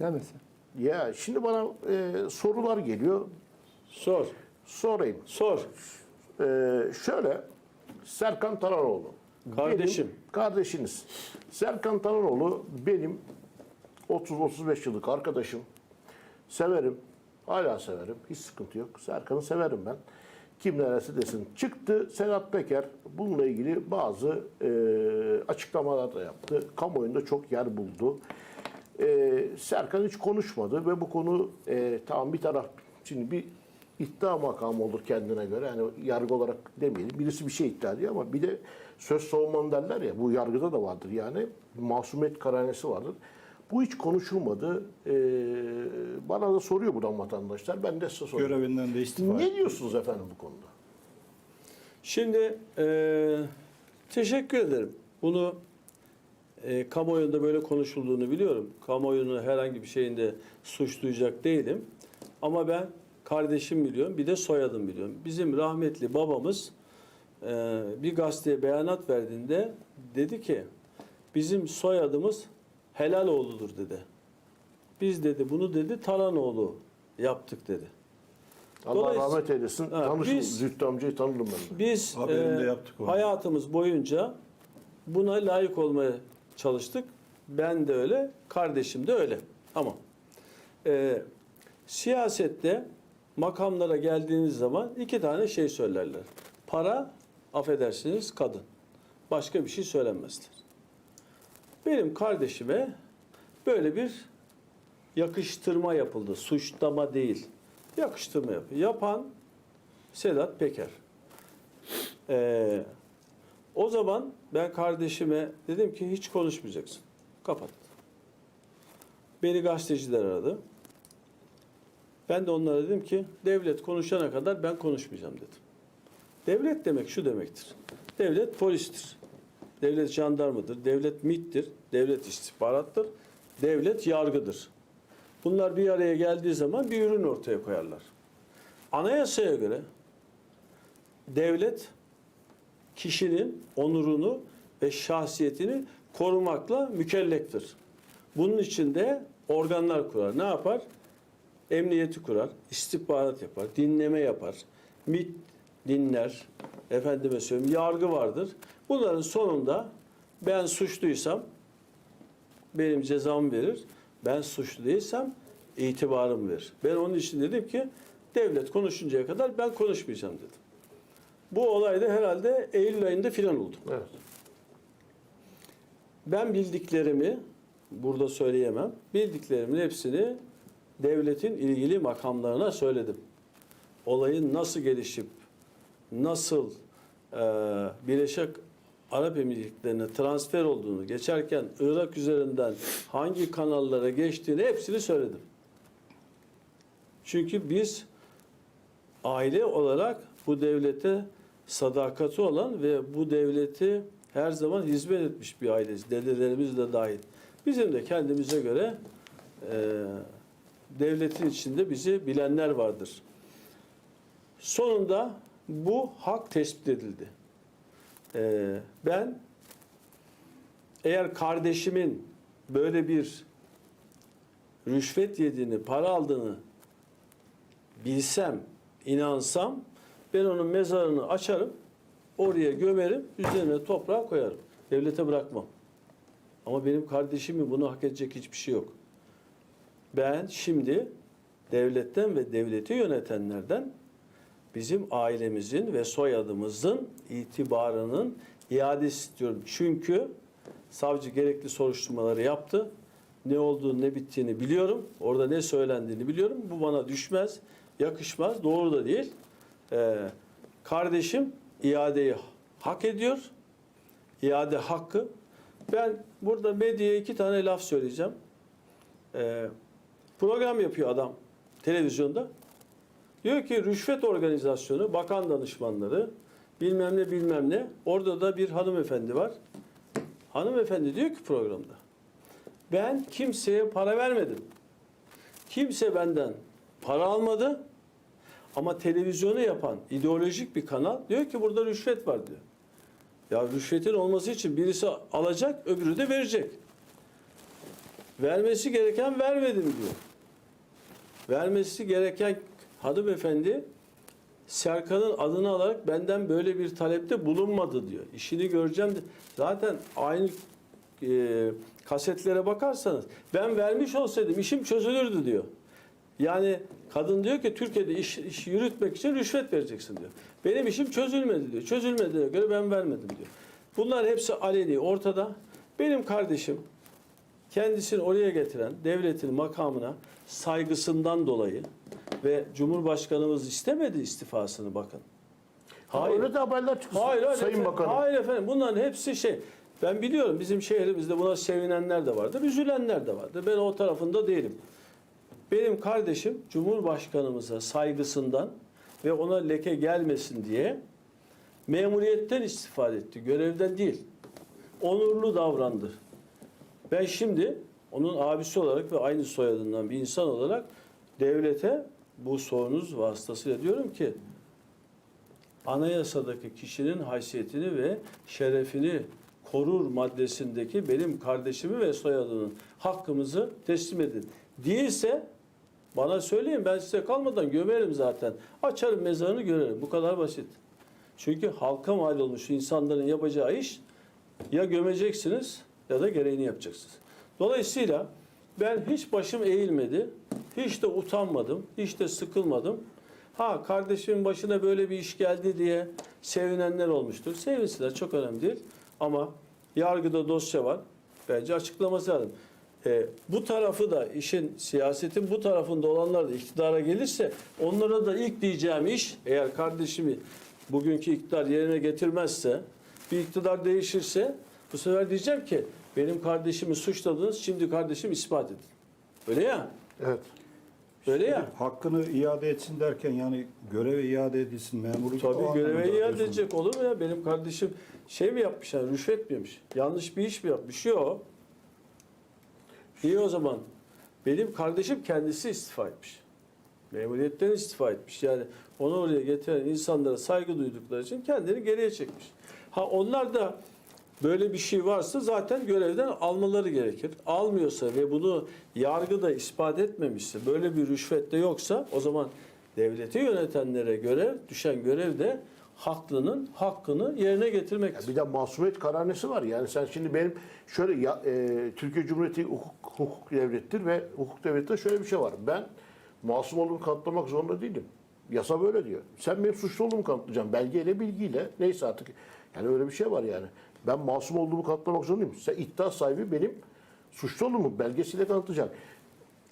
Değil mi sen? Ya şimdi bana e, sorular geliyor. Sor. Sorayım. Sor. Ee, şöyle Serkan Taranoğlu. Kardeşim. Benim kardeşiniz. Serkan Taranoğlu benim 30-35 yıllık arkadaşım. Severim. Hala severim. Hiç sıkıntı yok. Serkan'ı severim ben. Kim neresi desin. Çıktı Sedat Peker bununla ilgili bazı e, açıklamalar da yaptı. Kamuoyunda çok yer buldu. E, Serkan hiç konuşmadı ve bu konu e, tamam bir taraf şimdi bir iddia makamı olur kendine göre. Yani yargı olarak demeyelim. Birisi bir şey iddia ediyor ama bir de söz savunmanı derler ya bu yargıda da vardır yani. Masumiyet karanesi vardır. Bu hiç konuşulmadı. Ee, bana da soruyor buradan vatandaşlar. Ben de size soruyorum. Görevinden de istifa Ne diyorsunuz efendim bu konuda? Şimdi eee, teşekkür ederim. Bunu eee kamuoyunda böyle konuşulduğunu biliyorum. Kamuoyunu herhangi bir şeyinde suçlayacak değilim. Ama ben kardeşim biliyorum, bir de soyadım biliyorum. Bizim rahmetli babamız eee, bir gazeteye beyanat verdiğinde dedi ki bizim soyadımız Helaloğlu'dur dedi. Biz dedi bunu dedi Taranoğlu yaptık dedi. Allah rahmet eylesin. Ha, Tanışın, biz- Zühtü amcayı tanırım ben de. Biz e, yaptık onu. hayatımız boyunca buna layık olmaya çalıştık. Ben de öyle, kardeşim de öyle. Ama e, siyasette makamlara geldiğiniz zaman iki tane şey söylerler. Para, affedersiniz kadın. Başka bir şey söylenmezler. Benim kardeşime böyle bir yakıştırma yapıldı. Suçlama değil. Yakıştırma yapıyor. Yapan Sedat Peker. Ee, o zaman ben kardeşime dedim ki hiç konuşmayacaksın. Kapat. Beni gazeteciler aradı. Ben de onlara dedim ki devlet konuşana kadar ben konuşmayacağım dedim. Devlet demek şu demektir. Devlet polistir. Devlet jandarmadır. Devlet MİT'tir. Devlet istihbarattır. Devlet yargıdır. Bunlar bir araya geldiği zaman bir ürün ortaya koyarlar. Anayasaya göre devlet kişinin onurunu ve şahsiyetini korumakla mükelleftir. Bunun için de organlar kurar. Ne yapar? Emniyeti kurar, istihbarat yapar, dinleme yapar, MİT dinler, efendime söyleyeyim yargı vardır. Bunların sonunda ben suçluysam benim cezamı verir. Ben suçlu değilsem itibarımı verir. Ben onun için dedim ki devlet konuşuncaya kadar ben konuşmayacağım dedim. Bu olay da herhalde Eylül ayında filan oldu. Evet. Ben bildiklerimi burada söyleyemem. Bildiklerimin hepsini devletin ilgili makamlarına söyledim. Olayın nasıl gelişip nasıl e, Birleşik Arap Emirlikleri'ne transfer olduğunu, geçerken Irak üzerinden hangi kanallara geçtiğini hepsini söyledim. Çünkü biz aile olarak bu devlete sadakati olan ve bu devleti her zaman hizmet etmiş bir aileyiz. Dedelerimiz de dahil. Bizim de kendimize göre e, devletin içinde bizi bilenler vardır. Sonunda bu hak tespit edildi. E, ben eğer kardeşimin böyle bir rüşvet yediğini, para aldığını bilsem, inansam ben onun mezarını açarım, oraya gömerim, üzerine toprağı koyarım. Devlete bırakmam. Ama benim kardeşimin bunu hak edecek hiçbir şey yok. Ben şimdi devletten ve devleti yönetenlerden bizim ailemizin ve soyadımızın itibarının iadesi istiyorum. Çünkü savcı gerekli soruşturmaları yaptı. Ne olduğunu ne bittiğini biliyorum. Orada ne söylendiğini biliyorum. Bu bana düşmez, yakışmaz, doğru da değil. Ee, kardeşim iadeyi hak ediyor. İade hakkı. Ben burada medyaya iki tane laf söyleyeceğim. Ee, program yapıyor adam televizyonda. Diyor ki rüşvet organizasyonu, bakan danışmanları, bilmem ne bilmem ne. Orada da bir hanımefendi var. Hanımefendi diyor ki programda. Ben kimseye para vermedim. Kimse benden para almadı. Ama televizyonu yapan ideolojik bir kanal diyor ki burada rüşvet var diyor. Ya rüşvetin olması için birisi alacak, öbürü de verecek. Vermesi gereken vermedim diyor. Vermesi gereken hanımefendi Serkan'ın adını alarak benden böyle bir talepte bulunmadı diyor. İşini göreceğim. de- Zaten aynı e, kasetlere bakarsanız ben vermiş olsaydım işim çözülürdü diyor. Yani kadın diyor ki Türkiye'de iş, iş yürütmek için rüşvet vereceksin diyor. Benim işim çözülmedi diyor. Çözülmediğine göre ben vermedim diyor. Bunlar hepsi aleni ortada. Benim kardeşim kendisini oraya getiren devletin makamına saygısından dolayı ve Cumhurbaşkanımız istemedi istifasını bakın. Hayır. Öyle de haberler çıktı. Hayır, hayır, Sayın efendim, Bakanım. hayır efendim bunların hepsi şey. Ben biliyorum bizim şehrimizde buna sevinenler de vardır, üzülenler de vardır. Ben o tarafında değilim. Benim kardeşim Cumhurbaşkanımıza saygısından ve ona leke gelmesin diye memuriyetten istifade etti. Görevden değil. Onurlu davrandı. Ben şimdi onun abisi olarak ve aynı soyadından bir insan olarak devlete bu sorunuz vasıtasıyla diyorum ki anayasadaki kişinin haysiyetini ve şerefini korur maddesindeki benim kardeşimi ve soyadının hakkımızı teslim edin. Değilse bana söyleyin ben size kalmadan gömerim zaten. Açarım mezarını görerim. Bu kadar basit. Çünkü halka mal olmuş insanların yapacağı iş ya gömeceksiniz ya da gereğini yapacaksınız. Dolayısıyla ben hiç başım eğilmedi. Hiç de utanmadım. Hiç de sıkılmadım. Ha kardeşimin başına böyle bir iş geldi diye sevinenler olmuştur. Sevinsinler çok önemli değil. Ama yargıda dosya var. Bence açıklaması lazım. E, bu tarafı da işin siyasetin bu tarafında olanlar da iktidara gelirse onlara da ilk diyeceğim iş eğer kardeşimi bugünkü iktidar yerine getirmezse bir iktidar değişirse bu sefer diyeceğim ki benim kardeşimi suçladınız şimdi kardeşim ispat edin. Öyle ya. Evet. Öyle ya. Hakkını iade etsin derken yani göreve iade edilsin memurluk o Tabii göreve iade edecek olur mu ya? Benim kardeşim şey mi yapmış yani rüşvet mi yemiş? Yanlış bir iş mi yapmış? Yok. İyi o zaman. Benim kardeşim kendisi istifa etmiş. Memuriyetten istifa etmiş. Yani onu oraya getiren insanlara saygı duydukları için kendini geriye çekmiş. Ha onlar da böyle bir şey varsa zaten görevden almaları gerekir. Almıyorsa ve bunu yargıda ispat etmemişse, böyle bir rüşvet de yoksa o zaman devleti yönetenlere göre düşen görev de haklının hakkını yerine getirmektir. Bir de masumiyet kararnesi var. Yani sen şimdi benim şöyle ya, e, Türkiye Cumhuriyeti hukuk, hukuk devlettir ve hukuk devletinde şöyle bir şey var. Ben masum olduğumu kanıtlamak zorunda değilim. Yasa böyle diyor. Sen benim suçlu olduğumu kanıtlayacaksın. Belgeyle, bilgiyle. Neyse artık. Yani öyle bir şey var yani. Ben masum olduğumu kanıtlamak zorundayım. Sen iddia sahibi benim suçlu olduğumu belgesiyle kanıtlayacaksın.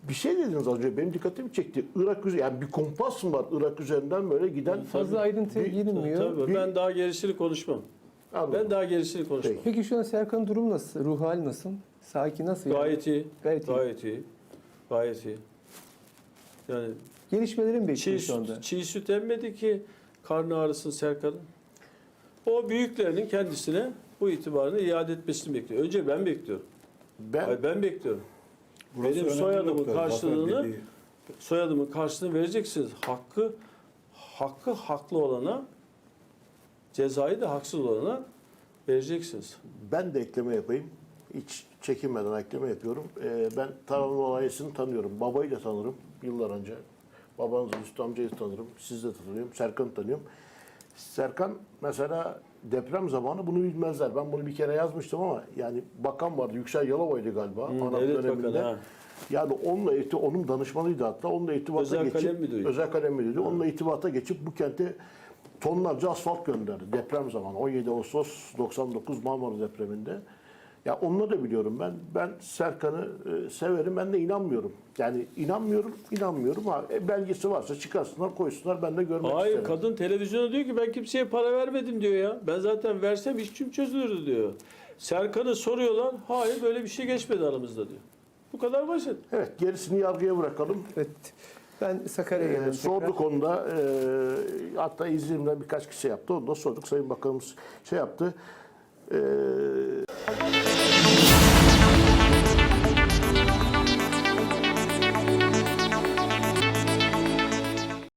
Bir şey dediniz az önce benim dikkatimi çekti. Irak üzeri yani bir kompas mı var Irak üzerinden böyle giden Fazla ayrıntıya girilmiyor. Tabii Bir- ben daha gerisini konuşmam. Anladım. Ben daha gerisini konuşmam. Peki. Peki şu an Serkan'ın durumu nasıl? Ruh hali nasıl? Sakin nasıl? yani? Gayet iyi. Gayet iyi. Gayet iyi. Gayet iyi. Yani Gelişmeleri mi çiğ bekliyor şu anda? süt, çiğ süt emmedi ki karnı ağrısın Serkan'ın. O büyüklerinin kendisine bu itibarını iade etmesini bekliyor. Önce ben bekliyorum. ben Hayır, ben bekliyorum. Burası Benim önemli soyadımın nokta. Karşılığını- dediği- Soyadımın karşılığını vereceksiniz. Hakkı hakkı haklı olana cezayı da haksız olana vereceksiniz. Ben de ekleme yapayım. Hiç çekinmeden ekleme yapıyorum. Ee, ben Taranoğlu ailesini tanıyorum. Babayı da tanırım yıllar önce. Babanızı, Hüsnü amcayı tanırım. Siz de tanıyorum. Serkan'ı tanıyorum. Serkan mesela deprem zamanı bunu bilmezler. Ben bunu bir kere yazmıştım ama yani bakan vardı. Yüksel Yalova'ydı galiba. Hı, ANAP devlet döneminde. bakanı, ha. Yani onunla irti- onun danışmanıydı hatta. Onunla irtibata Özel geçip kalem müdürüydü. özel kalem müdürü. Onunla irtibata geçip bu kente tonlarca asfalt gönderdi deprem zamanı. 17 Ağustos 99 Marmara depreminde. Ya onları da biliyorum ben. Ben Serkan'ı e, severim. Ben de inanmıyorum. Yani inanmıyorum, inanmıyorum. Ha, e, belgesi varsa çıkarsınlar, koysunlar. Ben de görmek Hayır isterim. kadın televizyona diyor ki ben kimseye para vermedim diyor ya. Ben zaten versem işçim çözülürdü diyor. Serkan'ı soruyorlar. Hayır böyle bir şey geçmedi aramızda diyor. Bu kadar basit. Evet, gerisini yargıya bırakalım. Evet. Ben Sakarya'ya Ee, geldim. sorduk onu da. e, hatta İzmir'den birkaç kişi yaptı. Onu da sorduk. Sayın Bakanımız şey yaptı. Ee,